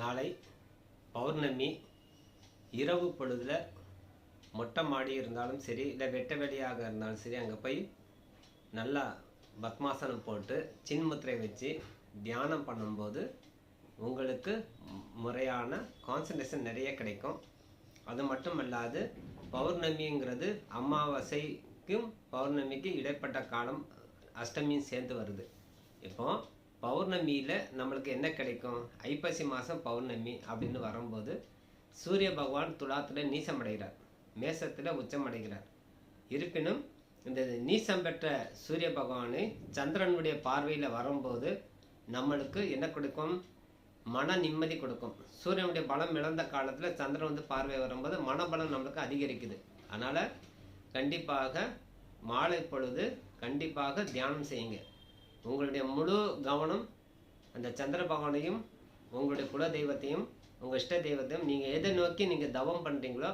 நாளை பௌர்ணமி இரவு பொழுதில் மொட்டை மாடி இருந்தாலும் சரி இல்லை வெட்ட வெளியாக இருந்தாலும் சரி அங்கே போய் நல்லா பத்மாசனம் போட்டு சின்முத்திரை வச்சு தியானம் பண்ணும்போது உங்களுக்கு முறையான கான்சன்ட்ரேஷன் நிறைய கிடைக்கும். அது மட்டும் அல்லாது பௌர்ணமிங்கிறது அமாவாசைக்கும் பௌர்ணமிக்கு இடைப்பட்ட காலம் அஷ்டமியும் சேர்ந்து வருது. இப்போது பௌர்ணமியில் நம்மளுக்கு என்ன கிடைக்கும்? ஐப்பசி மாதம் பௌர்ணமி அப்படின்னு வரும்போது சூரிய பகவான் துலாத்தில் நீசமடைகிறார் மேசத்தில் உச்சமடைகிறார் இருப்பினும் இந்த நீசம் பெற்ற சூரிய பகவானை சந்திரனுடைய பார்வையில் வரும்போது நம்மளுக்கு என்ன கொடுக்கும்? மன நிம்மதி கொடுக்கும். சூரியனுடைய பலம் இழந்த காலத்தில் சந்திரன் வந்து பார்வை வரும்போது மனபலம் நம்மளுக்கு அதிகரிக்குது. அதனால் கண்டிப்பாக மாலை பொழுது கண்டிப்பாக தியானம் செய்யுங்க. உங்களுடைய முழு கவனம் அந்த சந்திர பகவானையும் உங்களுடைய குல தெய்வத்தையும் உங்கள் இஷ்ட தெய்வத்தையும் நீங்கள் எதை நோக்கி நீங்கள் தவம் பண்ணுறீங்களோ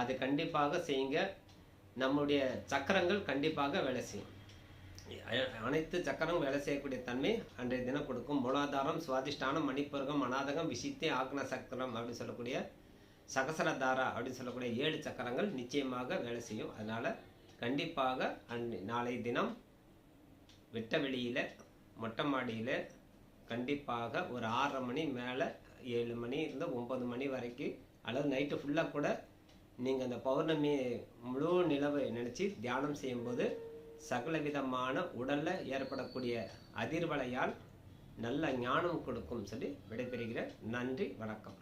அது கண்டிப்பாக செய்யுங்க. நம்முடைய சக்கரங்கள் கண்டிப்பாக வேலை செய்யும். அனைத்து சக்கரம் வேலை செய்யக்கூடிய தன்மை அன்றைய தினம் கொடுக்கும். மூலாதாரம் சுவாதிஷ்டானம் மணிப்பருகம் அநாதகம் விசித்தி ஆக்ன சக்கரம் அப்படின்னு சொல்லக்கூடிய சகசரதாரா அப்படின்னு சொல்லக்கூடிய ஏழு சக்கரங்கள் நிச்சயமாக வேலை செய்யும். அதனால் கண்டிப்பாக அன் நாளை தினம் வெட்ட வெளியில் மொட்டை மாடியில் கண்டிப்பாக ஒரு ஆறரை மணி மேலே ஏழு மணி இருந்து ஒம்பது மணி வரைக்கும் அல்லது நைட்டு ஃபுல்லாக கூட நீங்கள் அந்த பௌர்ணமி முழு நிலவை நினச்சி தியானம் செய்யும்போது சகல விதமான உடலில் ஏற்படக்கூடிய அதிர்வலையால் நல்ல ஞானம் கொடுக்கும் சொல்லி விடைபெறுகிறேன். நன்றி வணக்கம்.